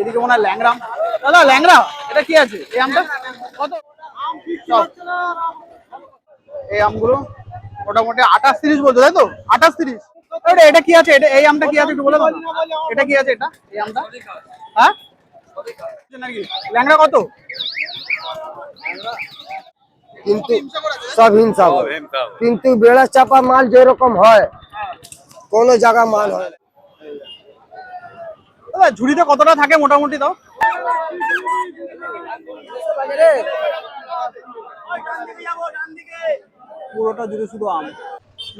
এদিকে মনে হয় ল্যাংরাম দাদা ল্যাংরা এটা কি আছে? এই আমটা? কত। এই আমগুলো মোটামুটি আঠাশ তিরিশ বলছো, তাই তো? আঠাশ তিরিশ। এটা কি আছে? এটা, এই আমটা কি আছে একটু বলে এটা কি আছে এটা? এই আমটা? হ্যাঁ? ল্যাংড়া কত? কিন্তু সব কিন্তু বেড়া চাপা মাল যেরকম হয়, কোন জায়গা মাল হয়। দাদা ঝুড়িতে কতটা থাকে মোটামুটি তাও পুরোটা জুড়ে শুধু আম।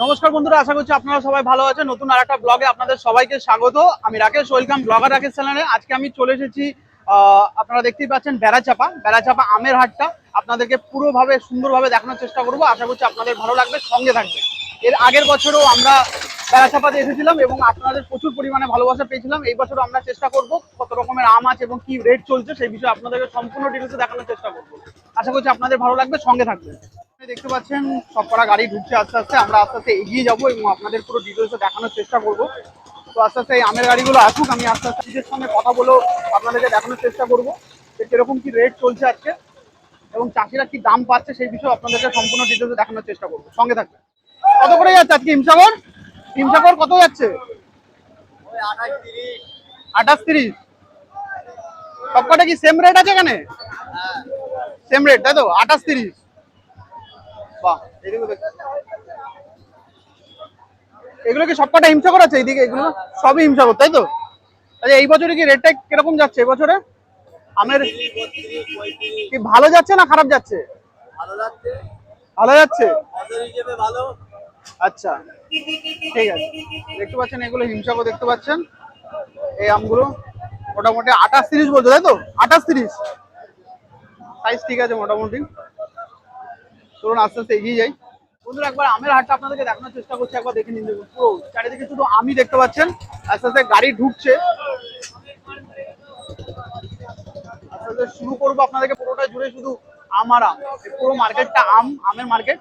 নমস্কার বন্ধুরা আশা করছি আপনারা সবাই ভালো আছেন। নতুন আর একটা ব্লগে আপনাদের সবাইকে স্বাগত। আমি রাকেশ ওয়েলকাম ব্লগার রাকেশ চ্যানেলে আজকে আমি চলে এসেছি আহ, আপনারা দেখতেই পাচ্ছেন বেড়াচাপা বেড়াচাপা আমের হাটটা। আপনাদেরকে পুরোভাবে সুন্দরভাবে দেখানোর চেষ্টা করব। আশা করছি আপনাদের ভালো লাগবে সঙ্গে থাকবে। এর আগের বছরও আমরা বেড়াচাপাতে এসেছিলাম এবং আপনাদের প্রচুর পরিমাণে ভালোবাসা পেয়েছিলাম। এই বছরও আমরা চেষ্টা করব কত রকমের আম আছে এবং কি রেট চলছে সেই বিষয়ে আপনাদেরকে সম্পূর্ণ ডিটেলসে দেখানোর চেষ্টা করব। আশা করছি আপনাদের ভালো লাগবে, সঙ্গে থাকবে দেখতে পাচ্ছেন, সব কটা গাড়ি ঢুকছে আস্তে আস্তে। আমরা আস্তে আস্তে এগিয়ে যাব এবং আপনাদের পুরো ডিটেলসে দেখানোর চেষ্টা করব। তো আস্তে আস্তে এই আমের গাড়িগুলো আসুক, আমি আস্তে আস্তে নিজের সঙ্গে কথা বলেও আপনাদেরকে দেখানোর চেষ্টা করব যে কীরকম কি রেট চলছে আজকে এবং চাষিরা কি দাম পাচ্ছে সেই বিষয়ে আপনাদেরকে সম্পূর্ণ ডিটেলসে দেখানোর চেষ্টা করব। সঙ্গে থাকবে কত করে যাচ্ছে আজকে হিমসাগর? হিমসাগর কত যাচ্ছে? আঠাশ তিরিশ। সবকটা কি সেম রেট আছে এখানে? সেম রেট তাই তো? আঠাশ তিরিশ। বাহ এগুলো কি সবকটা হিমসাগর আছে এইদিকে? এগুলো সবই হিমসাগর তাই তো? আচ্ছা এই বছরে কি রেটটা কীরকম যাচ্ছে এবছরে? আমের কি ভালো যাচ্ছে না খারাপ যাচ্ছে? ভালো যাচ্ছে। আচ্ছা। ঠিক আছে। দেখতে পাচ্ছেন, এগুলো হিমসাগর দেখতে পাচ্ছেন। এই আমগুলো মোটামুটি আঠাশ তিরিশ বলছো, তাই তো? আঠাশ তিরিশ। সাইজ ঠিক আছে মোটামুটি। চলুন, আস্তে আস্তে এগিয়ে যাই। বন্ধুরা, একবার আমের হাটটা আপনাদেরকে দেখানোর চেষ্টা করছি, একবার দেখে নিন দেখুন। পুরো চারিদিকে শুধু আমি দেখতে পাচ্ছেন। আস্তে আস্তে গাড়ি ঢুকছে। আস্তে আস্তে শুরু করব আপনাদেরকে পুরোটা জুড়ে শুধু আম আর আম। পুরো মার্কেটটা আম, আমের মার্কেট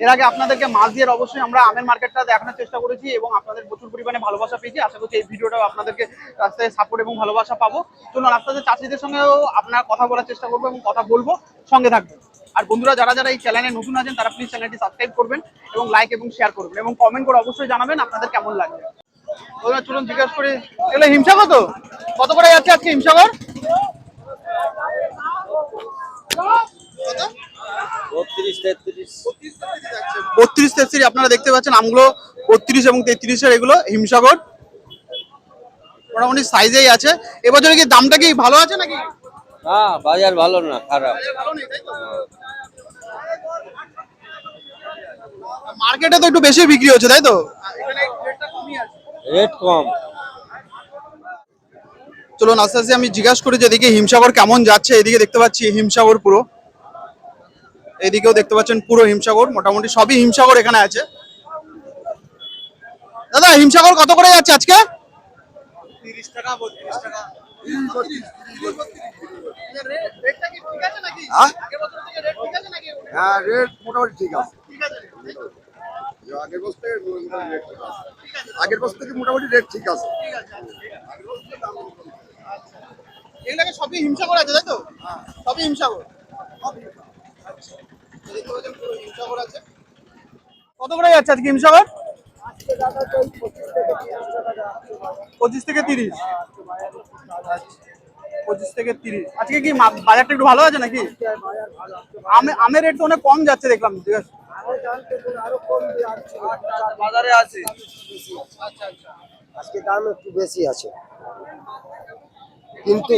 এর আগে আপনাদেরকে মাছ দিয়ে অবশ্যই আমরা আমের মার্কেটটা দেখানোর চেষ্টা করেছি এবং আপনাদের প্রচুর পরিমাণে ভালোবাসা পেয়েছি। আশা করছি এই ভিডিওটাও আপনাদেরকে রাস্তায় সাপোর্ট এবং ভালোবাসা পাবো। চলুন আস্তে চাষিদের সঙ্গেও আপনার কথা বলার চেষ্টা করব এবং কথা বলব সঙ্গে থাকবেন আর বন্ধুরা যারা যারা এই চ্যানেলে নতুন আছেন তারা প্লিজ চ্যানেলটি সাবস্ক্রাইব করবেন এবং লাইক এবং শেয়ার করবেন এবং কমেন্ট করে অবশ্যই জানাবেন আপনাদের কেমন লাগবে। বন্ধুরা, চলুন জিজ্ঞেস করি এগুলো হিমসাগর তো? কত করে যাচ্ছে আজকে হিমসাগর? বত্রিশ তেত্রিশ। আপনারা দেখতে পাচ্ছেন আমগুলো বত্রিশ এবং তেত্রিশের এগুলো হিমসাগর। মোটামুটি সাইজেই আছে। এবছরে কি দামটা কি ভালো আছে নাকি? হ্যাঁ বাজার ভালো না খারাপ। মার্কেটে তো একটু বেশি বিক্রি হচ্ছে তাই তো? রেট কম। চলুন আস্তে আস্তে আমি জিজ্ঞাসা করি যে এদিকে হিমসাগর কেমন যাচ্ছে? এদিকে দেখতে পাচ্ছি হিমসাগর পুরো। এদিকেও দেখতে পাচ্ছেন পুরো হিমসাগর মোটামুটি সবই হিমসাগর এখানে আছে। দাদা হিমসাগর কত করে যাচ্ছে আজকে? হ্যাঁ? হ্যাঁ রেট মোটামুটি ঠিক আছে। আগের বছর থেকে মোটামুটি রেট ঠিক আছে। আগের বছর থেকে মোটামুটি রেট ঠিক আছে। এগুলোকে সবই হিমসাগর আছে তাই তো? সবই হিমসাগর। আচ্ছা। কত করে যাচ্ছে আজকে হিমসাগর? পঁচিশ থেকে তিরিশ। পঁচিশ থেকে তিরিশ। আজকে কি মা- বাজারটা একটু ভালো আছে নাকি? আমে- আমের রেট তো অনেক কম যাচ্ছে দেখলাম ঠিক আছে। বাজারে আছে। আজকে দাম একটু বেশি আছে। কিন্তু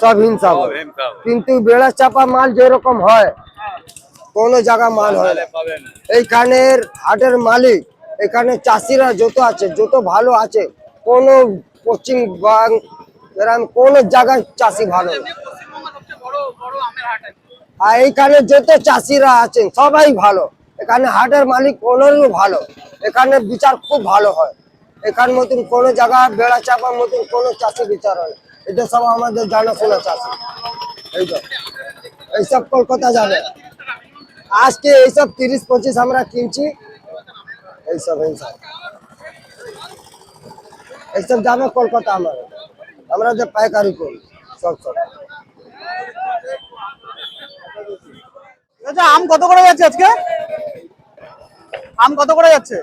সব হিমসাগর কিন্তু বেড়া চাপা মাল যেরকম হয় কোন জায়গা মাল হয় না। এইখানের হাটের মালিক এখানে চাষিরা যত আছে যত ভালো আছে কোন পশ্চিম বাং এরকম কোন জায়গায় চাষি ভালো আর এইখানে যত চাষিরা আছেন সবাই ভালো। এখানে হাটের মালিক ওনারও ভালো। এখানে বিচার খুব ভালো হয়। এখান মতন কোনো জায়গা বেড়া চাপার মতন কোনো চাষি বিচার হয় না। এটা সব আমাদের জানাশোনা চাষি। এই তো। এইসব কলকাতা যাবে। আজকে এইসব তিরিশ, পঁচিশ আমরা কিনছি। এইসব এইসব। এইসব যাবে কলকাতা আমার। আমরা যে পাইকারি করি, সব সময় আচ্ছা আম কত করে যাচ্ছে আজকে? আম কত করে যাচ্ছে?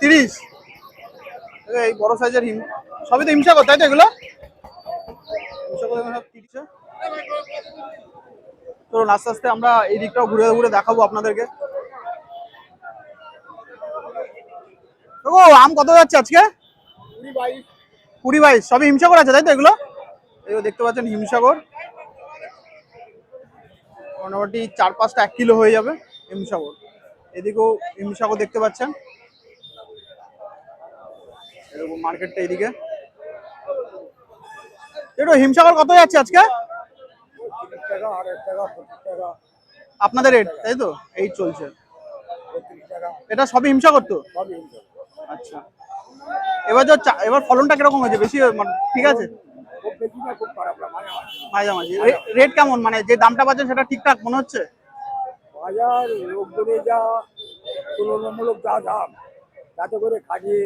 তিরিশ। এই বড় সাইজের হিম। সবই তো হিমসাগর, তাই তো এগুলো? হিমসাগর এগুলো সব 30 এ। চলুন, আস্তে আস্তে আমরা এই দিকটাও ঘুরে ঘুরে দেখাবো আপনাদেরকে। ও আম কত যাচ্ছে আজকে? কুড়ি বাইশ। সবই হিমসাগর আছে, তাই তো এগুলো? এগুলো দেখতে পাচ্ছেন হিমসাগর। মোটামুটি চার পাঁচটা এক কিলো হয়ে যাবে হিমসাগর। এদিকেও হিমসাগর দেখতে পাচ্ছেন। মার্কেটটা এদিকে একটু হিমসাগর কত যাচ্ছে আজকে? আপনাদের রেট তাই তো? এই চলছে। এটা সবই হিমসাগর তো? আচ্ছা। এবার যে এবার ফলনটা কীরকম হয়েছে? বেশি মানে ঠিক আছে? মাঝামাঝি। রেট কেমন? মানে যে দামটা পাচ্ছেন সেটা ঠিকঠাক মনে হচ্ছে? বাজার লোকজনে যা তুলনামূলক যা দাম তাতে করে খাটিয়ে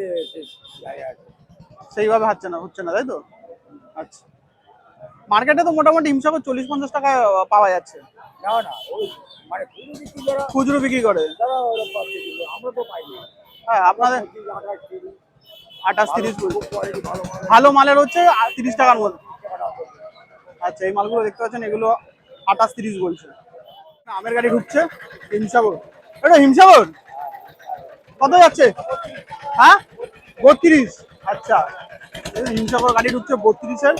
সেইভাবে হচ্ছে না হচ্ছে না তাই তো? আচ্ছা। মার্কেটে তো মোটামুটি হিমসাগর চল্লিশ পঞ্চাশ টাকা পাওয়া যাচ্ছে। না না ওই মানে খুচরো বিক্রি করে। আমরা তো পাইনি হ্যাঁ আপনাদের আঠাশ, তিরিশ, ভালো মালের হচ্ছে তিরিশ টাকার মধ্যে। আচ্ছা এই মালগুলো দেখতে পাচ্ছেন এগুলো আঠাশ তিরিশ বলছে। আমের গাড়ি ঢুকছে হিমসাগর। এটা হিমসাগর? কত যাচ্ছে? হ্যাঁ? বত্রিশ। আচ্ছা। হিমসাগর গাড়ি ঢুকছে বত্রিশের।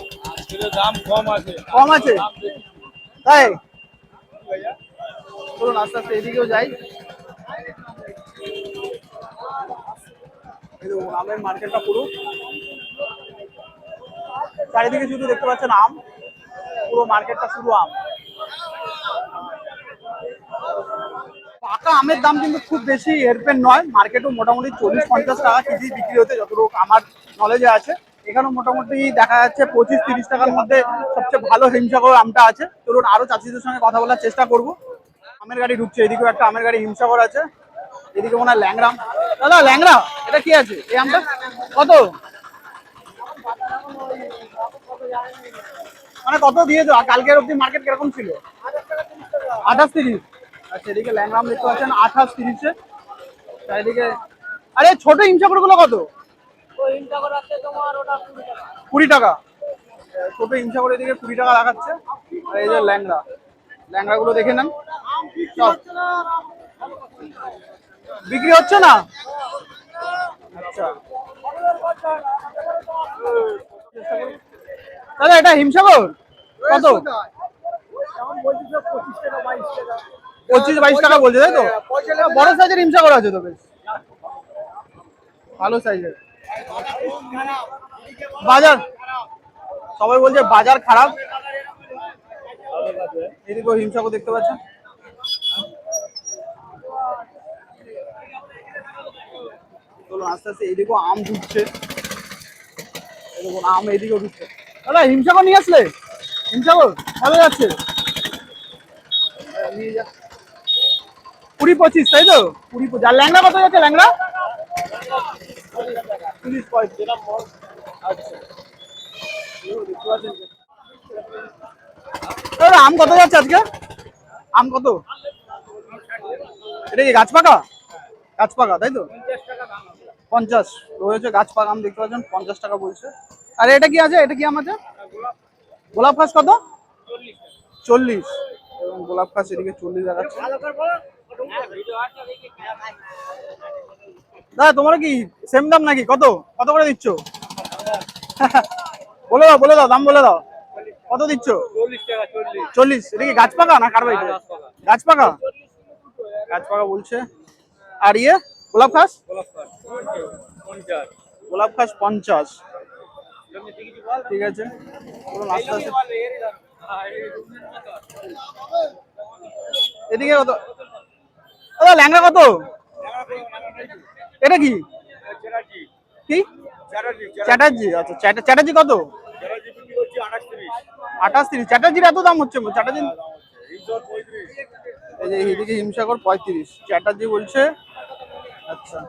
দাম কম আছে। কম আছে তাই চলুন, আস্তে আস্তে এদিকেও যাই। আমের মার্কেটটা পুরো। চারিদিকে শুধু দেখতে পাচ্ছেন আম। পুরো মার্কেটটা শুধু আম। পাকা আমের দাম কিন্তু খুব বেশি হেরফের নয় মার্কেটও মোটামুটি চল্লিশ পঞ্চাশ টাকা কেজি বিক্রি হতে যতটুকু আমার নলেজে আছে। এখানেও মোটামুটি দেখা যাচ্ছে পঁচিশ তিরিশ টাকার মধ্যে সবচেয়ে ভালো হিমসাগর আমটা আছে। চলুন আরও চাষিদের সঙ্গে কথা বলার চেষ্টা করব। আমের গাড়ি ঢুকছে, এদিকেও একটা আমের গাড়ি হিমসাগর আছে। এদিকে মনে হয় ল্যাংরাম দাদা ল্যাংরা এটা কি আছে? এই আমটা? কত? মানে কত দিয়েছ? কালকের অব্দি মার্কেট কীরকম ছিল? আঠাশ তিরিশ আচ্ছা এদিকে ল্যাংরাম দেখতে পাচ্ছেন, আঠাশ তিরিশে। চারিদিকে, আরে, ছোট হিমসাগরগুলো কত? কুড়ি টাকা। ছোট হিমসাগর এদিকে কুড়ি টাকা দেখাচ্ছে আর এই যে ল্যাংড়া। গুলো দেখে নেন। বিক্রি হচ্ছে না? আচ্ছা। দাদা, এটা হিমসাগর কত? পঁচিশ বাইশ টাকা বলছে তাই তো? বড় সাইজের হিমসাগর আছে তো বেশ। ভালো সাইজের। বাজার। সবাই বলছে বাজার খারাপ। এদিকে হিমসাগর দেখতে পাচ্ছেন চলুন আস্তে আস্তে এদিকেও আম ঢুকছে। এরকম আম এদিকেও ঢুকছে। দাদা হিমসাগর নিয়ে আসলে? হিমসাগর ভালো যাচ্ছে। হ্যাঁ, নিয়ে যা। কুড়ি পঁচিশ, তাই তো? কুড়ি পঁচিশ। আর ল্যাংড়া কত যাচ্ছে, ল্যাংড়া? আচ্ছা। আম কত যাচ্ছে আজকে? আম কত? এটা কি গাছ পাকা? গাছ পাকা, তাই তো? পঞ্চাশ। রয়েছে গাছ পাকা, আম দেখতে পাচ্ছেন, পঞ্চাশ টাকা বলছে। আর এটা কি আছে? এটা কি আম আছে? গোলাপ গাছ কত? চল্লিশ। এবং গোলাপ গাছ এদিকে চল্লিশ দেখাচ্ছে। দাদা তোমার কি সেম দাম নাকি? কত? কত করে দিচ্ছ? বলে দাও বলে দাও দাম বলে দাও। কত দিচ্ছ? চল্লিশ। এটা কি গাছ পাকা না কারবাই গাছ পাকা গাছ পাকা বলছে। আর ইয়ে? গোলাপ ঘাস? গোলাপ খাস পঞ্চাশ। ঠিক আছে। আস্তে আস্তে। এদিকে কত? দাদা, ল্যাংড়া কত? এটা কি? কি? চ্যাটার্জি আচ্ছা চ্যাটা- চ্যাটার্জি কত? আঠাশ তিরিশ। চ্যাটার্জির এত দাম হচ্ছে, চ্যাটার্জি? এই যে এদিকে হিমসাগর পঁয়ত্রিশ। চ্যাটার্জি বলছে আচ্ছা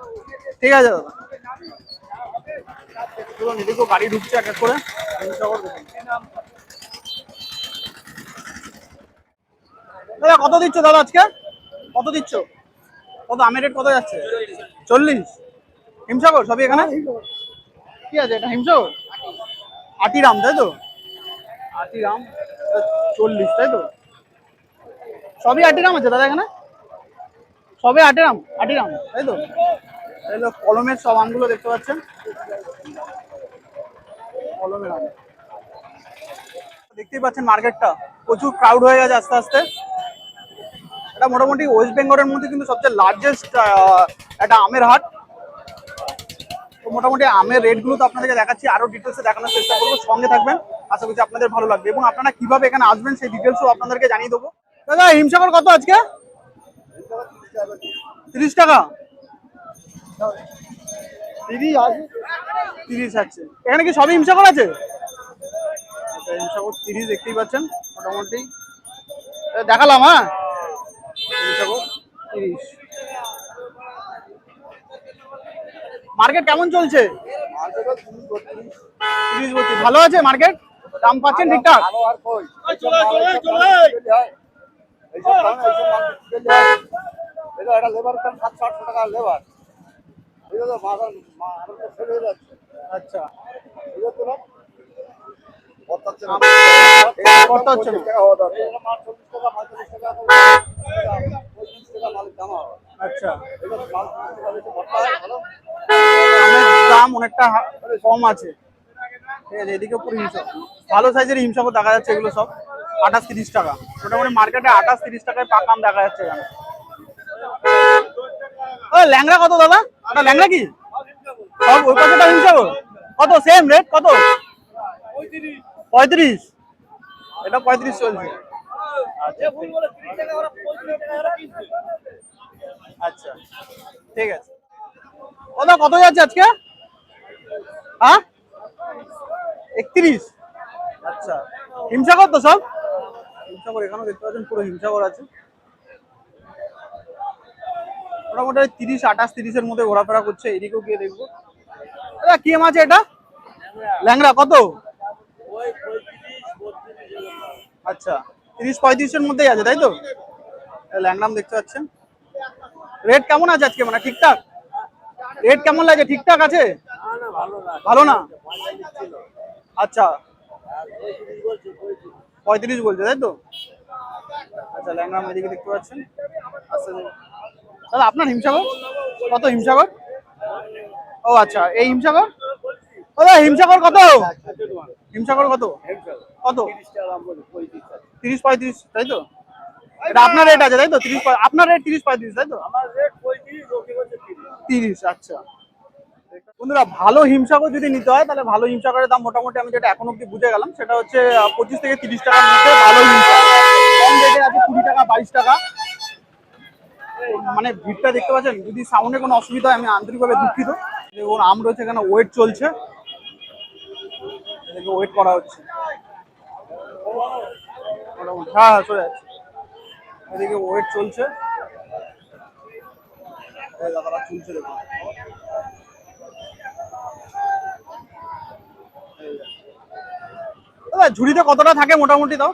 ঠিক আছে দাদা। গাড়ি ঢুকছে এক এক করে। হিমসাগর দাদা, কত দিচ্ছ দাদা আজকে? কত দিচ্ছ? কত? আমের রেট কত যাচ্ছে? চল্লিশ? হিমসাগর সবই এখানে? কি আছে এটা? হিমসাগর? আটিরাম তাই তো? আটিরাম। চল্লিশ তাই তো? সবই আটিরাম আছে দাদা এখানে? সবে আটিরাম আটিরাম তাই তো? তো কলমের সব আমগুলো দেখতে পাচ্ছেন। কলমের আম। দেখতেই পাচ্ছেন মার্কেটটা প্রচুর ক্রাউড হয়ে গেছে আস্তে আস্তে। এটা মোটামুটি ওয়েস্ট বেঙ্গলের মধ্যে কিন্তু সবচেয়ে লার্জেস্ট একটা আমের হাট। তো মোটামুটি আমের রেটগুলো তো আপনাদেরকে দেখাচ্ছি আরও ডিটেলসে দেখানোর চেষ্টা করব সঙ্গে থাকবেন। আশা করছি আপনাদের ভালো লাগবে। এবং আপনারা কীভাবে এখানে আসবেন সেই ডিটেলসও আপনাদেরকে জানিয়ে দেবো। দাদা হিমসাগর কত আজকে? তিরিশ টাকা। তিরিশ আছে। তিরিশ আছে। এখানে কি সবই হিমসাগর আছে? হিমসাগর তিরিশ দেখতেই পাচ্ছেন মোটামুটি। দেখালাম হ্যাঁ? মার্কেট কেমন চলছে? তিরিশ বত্রিশ। ভালো আছে মার্কেট? দাম পাচ্ছেন ঠিকঠাক? আচ্ছা। এটা তো না পড়তাচ্ছে না। করতে হচ্ছে আচ্ছা। দাম অনেকটা কম আছে। ঠিক আছে, এদিকে ভালো সাইজের দেখা যাচ্ছে এগুলো সব। আঠাশ তিরিশ টাকা। মোটামুটি মার্কেটে আঠাশ টাকায় দেখা যাচ্ছে ও কত দাদা? ওটা ল্যাংড়া কি? সব ওই কতটা কত? সেম রেট কত? পঁয়ত্রিশ। এটা পঁয়ত্রিশ চলছে। আচ্ছা ঠিক। আচ্ছা আছে। দাদা কত যাচ্ছে আজকে? হ্যাঁ একত্রিশ। আচ্ছা হিমসাগর তো সব? হিমসাগর এখানেও দেখতে পাচ্ছেন পুরো হিমসাগর আছে। মোটামুটি তিরিশ আঠাশ তিরিশের মধ্যে ঘোরাফেরা করছে এদিকেও গিয়ে দেখব। দাদা কি মাছ এটা? ল্যাংড়া। কত? আচ্ছা। তিরিশ পঁয়ত্রিশের মধ্যেই আছে, তাই তো? এই দেখতে পাচ্ছেন। রেট কেমন আছে আজকে মানে ঠিকঠাক? রেট কেমন লাগে, ঠিকঠাক আছে? ভালো না? আচ্ছা। পঁয়ত্রিশ বলছে, তাই তো? আচ্ছা ল্যাংরাম এদিকে দেখতে পাচ্ছেন। দাদা, আপনার হিমসাগর? কত, হিমসাগর? ও আচ্ছা এই হিমসাগর? ও হিমসাগর কত? হিমসাগর কত? কত? তিরিশ পঁয়ত্রিশ তাই তো? এটা আপনার রেট আছে তাই তো? তিরিশ আপনার রেট তিরিশ পঁয়ত্রিশ তাই তো? তিরিশ। আচ্ছা। বন্ধুরা ভালো হিমসাগর যদি নিতে হয় তাহলে ভালো হিমসাগরের দাম মোটামুটি আমি যেটা এখন অব্দি বুঝে গেলাম সেটা হচ্ছে পঁচিশ থেকে তিরিশ টাকার মধ্যে ভালো হিমসাগর। কম রেটে আছে কুড়ি টাকা বাইশ টাকা। মানে ভিড়টা দেখতে পাচ্ছেন? যদি সাউন্ডে কোনো অসুবিধা হয় আমি আন্তরিকভাবে দুঃখিত। দেখুন আম রয়েছে এখানে ওয়েট চলছে। ওয়েট করা হচ্ছে। হ্যাঁ হ্যাঁ চলে এদিকে ওয়েট চলছে। দেখুন দাদা, ঝুড়িতে কতটা থাকে মোটামুটি তাও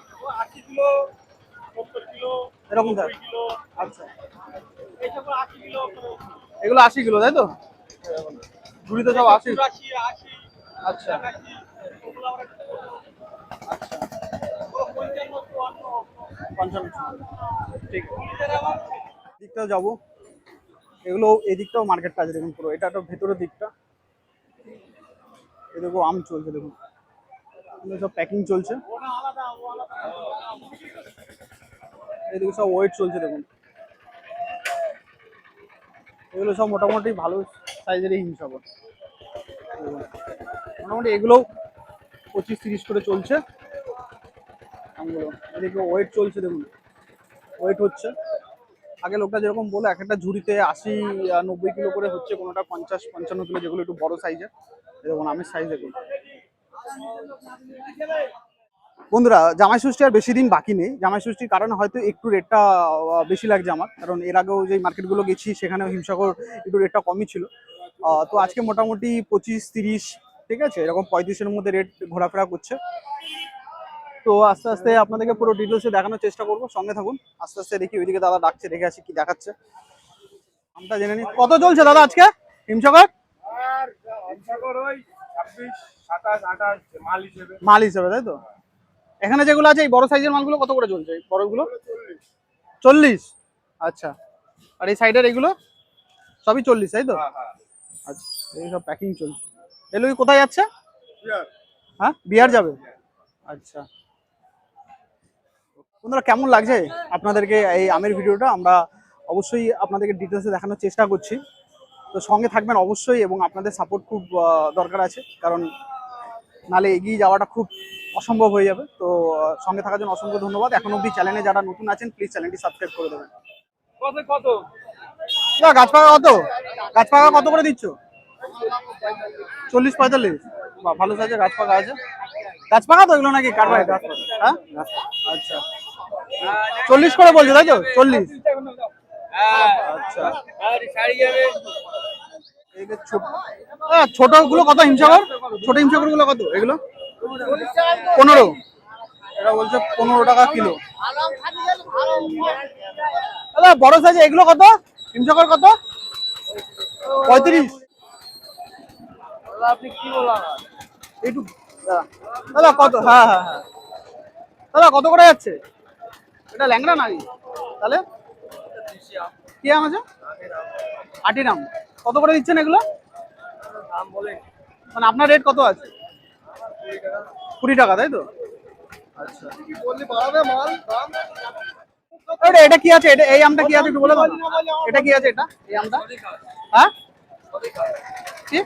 এরকম থাকে। আচ্ছা। এগুলো আশি কিলো, তাই তো? ঝুড়িতে সব আশি। আচ্ছা। পঞ্চান্ন ঠিক। দিকটাও যাব। এগুলো এদিকটাও মার্কেটটা আছে দেখুন পুরো। এটা তো ভেতরের দিকটা। এই দেখো আম চলছে দেখুন। সব প্যাকিং চলছে। এদিকে সব ওয়েট চলছে দেখুন। এগুলো সব মোটামুটি ভালো সাইজেরই হিমসাগর মোটামুটি এগুলোও পঁচিশ তিরিশ করে চলছে। আমগুলো এদিকে ওয়েট চলছে দেখুন। ওয়েট হচ্ছে। আগে লোকটা যেরকম বলে এক একটা ঝুড়িতে আশি নব্বই কিলো করে হচ্ছে, কোনোটা পঞ্চাশ, পঞ্চান্ন কিলো যেগুলো একটু বড় সাইজের দেখুন আমের সাইজ দেখুন। বন্ধুরা, জামাই ষষ্ঠী আর বেশি দিন বাকি নেই। জামাই ষষ্ঠীর কারণে হয়তো একটু রেটটা বেশি লাগছে আমার। কারণ এর আগেও যে মার্কেটগুলো গেছি, সেখানেও হিমসাগর একটু রেটটা কমই ছিল। তো আজকে মোটামুটি পঁচিশ, তিরিশ, ঠিক আছে? এরকম পঁয়ত্রিশের মধ্যে রেট ঘোরাফেরা করছে। তো আস্তে আস্তে আপনাদেরকে পুরো ডিটেলসে দেখানোর চেষ্টা করব। সঙ্গে থাকুন। আস্তে আস্তে দেখি ওইদিকে দাদা ডাকছে দেখে আসি কি দেখাচ্ছে। আমটা জেনে নি কত চলছে দাদা আজকে? হিমসাগর? মাল হিসেবে তাই তো? এখানে যেগুলো আছে এই বড় সাইজের মালগুলো কত করে চলছে? এই বড়গুলো? চল্লিশ। আচ্ছা। আর এই সাইডের এইগুলো সবই চল্লিশ তাই তো? হ্যাঁ হ্যাঁ। আচ্ছা এই সব প্যাকিং চলছে। এগুলো কোথায় যাচ্ছে? হ্যাঁ বিহার যাবে? আচ্ছা। বন্ধুরা কেমন লাগছে আপনাদেরকে এই আমের ভিডিওটা? আমরা অবশ্যই আপনাদেরকে ডিটেলসে দেখানোর চেষ্টা করছি। তো সঙ্গে থাকবেন অবশ্যই এবং আপনাদের সাপোর্ট খুব দরকার আছে। কারণ নালে এগিয়ে যাওয়াটা খুব অসম্ভব হয়ে যাবে। তো সঙ্গে থাকার জন্য অসংখ্য ধন্যবাদ। এখন অবধি চ্যানেলে যারা নতুন আছেন প্লিজ চ্যানেলটি সাবস্ক্রাইব করে দেবেন। কত কত? না গাছপাকা কত? গাছপাকা কত করে দিচ্ছ? চল্লিশ পঁয়তাল্লিশ। ভালো সাইজের গাছ পাকা আছে। গাছ পাকা তো এগুলো নাকি কাটবাই হ্যাঁ? আচ্ছা। চল্লিশ করে বলছো, তাই তো? চল্লিশ। আচ্ছা। ছোটগুলো কত, হিমসাগর? ছোট হিমসাগরগুলো কত? এগুলো? পনেরো। এটা বলছে পনেরো টাকা কিলো। দাদা, বড় সাইজ এগুলো কত? হিমসাগর কত? পঁয়ত্রিশ। দাদা দাদা, কত? হ্যাঁ হ্যাঁ হ্যাঁ। দাদা, কত করে যাচ্ছে? এটা ল্যাংড়া নাকি তাহলে? কি আম আছে? আটি নাম কত করে দিচ্ছেন এগুলো? মানে আপনার রেট কত আছে? কুড়ি টাকা তাই তো? আচ্ছা এটা কি আছে? এটা এই আমটা কি আছে? একটু বলে দাও। এটা কি আছে এটা? এই আমটা? হ্যাঁ? কি?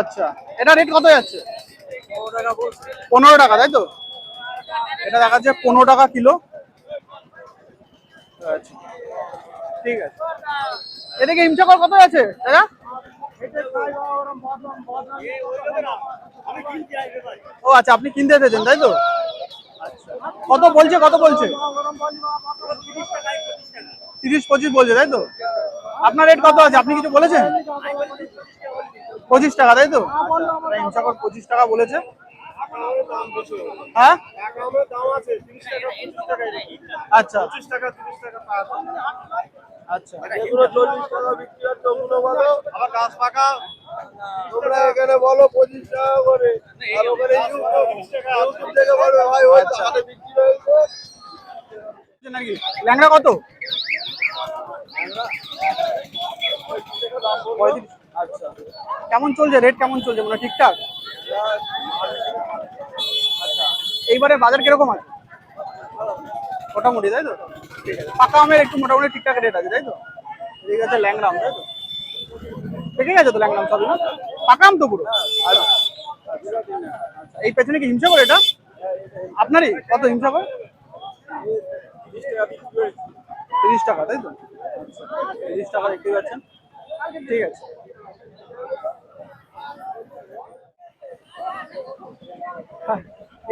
আচ্ছা। এটা রেট কত যাচ্ছে পনেরো টাকা তাই তো? এটা দেখা যাচ্ছে পনেরো টাকা কিলো। আচ্ছা। ঠিক আছে। এদিকে হিমচাকর কত আছে? দাদা? ও আচ্ছা আপনি কিনতে এসেছেন, তাই তো? কত বলছে কত বলছে? তিরিশ, পঁচিশ বলছে, তাই তো? আপনার রেট কত আছে? আপনি কিছু বলেছেন? পঁচিশ টাকা, তাই তো? হিমসাগর পঁচিশ টাকা বলেছে। হ্যাঁ? দাম আছে তিরিশ টাকা পঁচিশ টাকা আচ্ছা। আচ্ছা। এগুলো চল্লিশ টাকা বিক্রি হচ্ছে ওগুলো বলো আবার গাছ পাকা তোমরা এখানে বলো পঁচিশ টাকা করে। আর ওখানে ইউটিউব ইউটিউব থেকে বলবে ভাই ওই। তাহলে বিক্রি হয়েছে। নাকি? ল্যাংড়া কত? আচ্ছা। কেমন চলছে? রেট কেমন চলছে? মানে ঠিকঠাক? এইবারে বাজার কীরকম আছে? মোটামুটি, তাই তো? পাকা আমের একটু মোটামুটি ঠিকঠাক রেট আছে, তাই তো? ঠিক আছে, ল্যাংড়া আম, তাই তো? ঠিক আছে তো ল্যাংড়া আম সবই না? পাকা আম তো পুরো। এই পেছনে কি হিংসা করে এটা? আপনারই? কত হিংসা করে তিরিশ টাকা, তাই তো? তিরিশ টাকা দেখতে পাচ্ছেন। ঠিক আছে।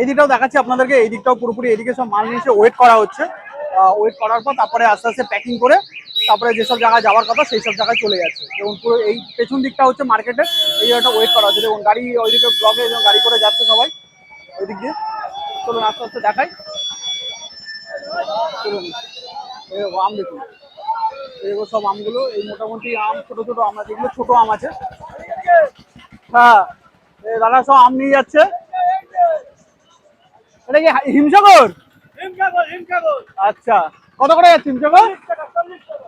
এই দিকটাও দেখাচ্ছি আপনাদেরকে, এই দিকটাও পুরোপুরি এদিকে সব মাল নিয়ে ওয়েট করা হচ্ছে। ওয়েট করার পর তারপরে আস্তে আস্তে প্যাকিং করে তারপরে যেসব জায়গায় যাওয়ার কথা সেই সব জায়গায় চলে যাচ্ছে। যেমন পুরো এই পেছন দিকটা হচ্ছে মার্কেটে এই জায়গাটা ওয়েট করা হচ্ছে। যেমন গাড়ি ওইদিকে ব্লগে গাড়ি করে যাচ্ছে সবাই ওই দিক দিয়ে। চলুন, আস্তে আস্তে দেখাই। চলুন আম দেখুন। এই সব আমগুলো, এই মোটামুটি আম, ছোট ছোট আম আছে যেগুলো, ছোট আম আছে। হ্যাঁ দাদা সব আম নিয়ে যাচ্ছে। এটা কি হিমসাগর? আচ্ছা। কত করে যাচ্ছে হিমসাগর?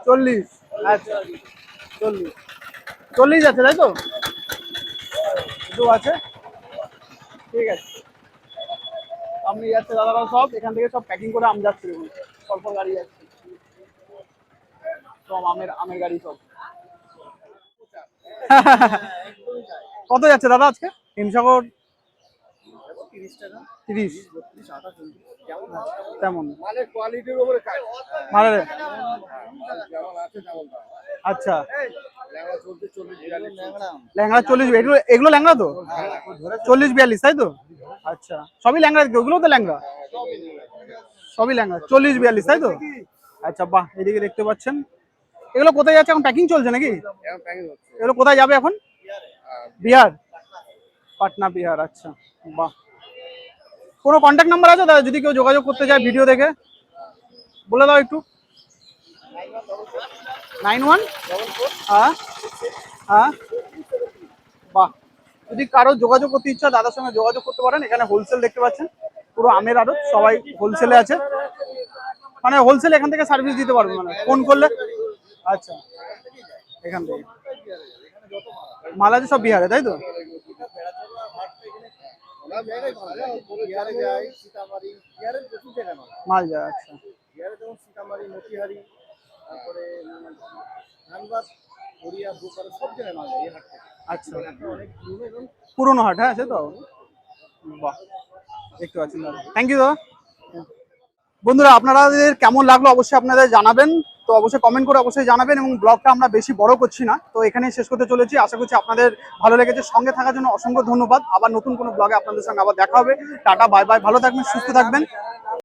চল্লিশ আচ্ছা। চল্লিশ। চল্লিশ আছে তাই তো? দু আছে। ঠিক আছে। আম নিয়ে যাচ্ছে দাদারা সব। এখান থেকে সব প্যাকিং করে আম যাচ্ছে দেখুন। গাড়ি যাচ্ছে। সব আমের আমের গাড়ি সব। কত যাচ্ছে দাদা আজকে? হিমসাগর তিরিশ। তেমন। মালের। আচ্ছা। ল্যাংড়া চল্লিশ এগুলো এগুলো ল্যাংড়া তো? চল্লিশ বিয়াল্লিশ, তাই তো? আচ্ছা। সবই ল্যাংড়া ওগুলো তো ল্যাংড়া? সবই ল্যাংড়া। চল্লিশ বিয়াল্লিশ, তাই তো? আচ্ছা বাহ, এদিকে দেখতে পাচ্ছেন। এগুলো কোথায় যাচ্ছে? এখন প্যাকিং চলছে নাকি? এগুলো কোথায় যাবে এখন? বিহার। পাটনা, বিহার আচ্ছা বাহ। কোনো কন্ট্যাক্ট নাম্বার আছে? দাদা, যদি কেউ যোগাযোগ করতে চায় ভিডিও দেখে। বলে দাও একটু। নাইন ওয়ান হ্যাঁ হ্যাঁ। বাহ। যদি কারও যোগাযোগ করতে ইচ্ছা, দাদার সঙ্গে যোগাযোগ করতে পারেন। এখানে হোলসেল দেখতে পাচ্ছেন। পুরো আমের আড়ত, সবাই হোলসেলে আছে। মানে হোলসেল এখান থেকে সার্ভিস দিতে পারবে মানে। ফোন করলে। আচ্ছা। এখান থেকে। মাল আছে সব বিহারে, তাই তো বিহারে যায় সীতামারি বিহারের প্রচুর জায়গায় মাল মাল আচ্ছা মতিহারি তারপরে সব জায়গায় আচ্ছা। অনেক পুরনো হাট হ্যাঁ সে তো। বাহ, দেখতে পাচ্ছেন থ্যাংক ইউ দাদা। বন্ধুরা, আপনাদের কেমন লাগল অবশ্যই আপনাদের জানাবেন। তো অবশ্যই কমেন্ট করে অবশ্যই জানাবেন এবং ব্লগটা আমরা বেশি বড় করছি না। তো এখানেই শেষ করতে চলেছি। আশা করছি আপনাদের ভালো লেগেছে। সঙ্গে থাকার জন্য অসংখ্য ধন্যবাদ। আবার নতুন কোনো ব্লগে আপনাদের সঙ্গে আবার দেখা হবে। টাটা, বাই বাই। ভালো থাকবেন, সুস্থ থাকবেন।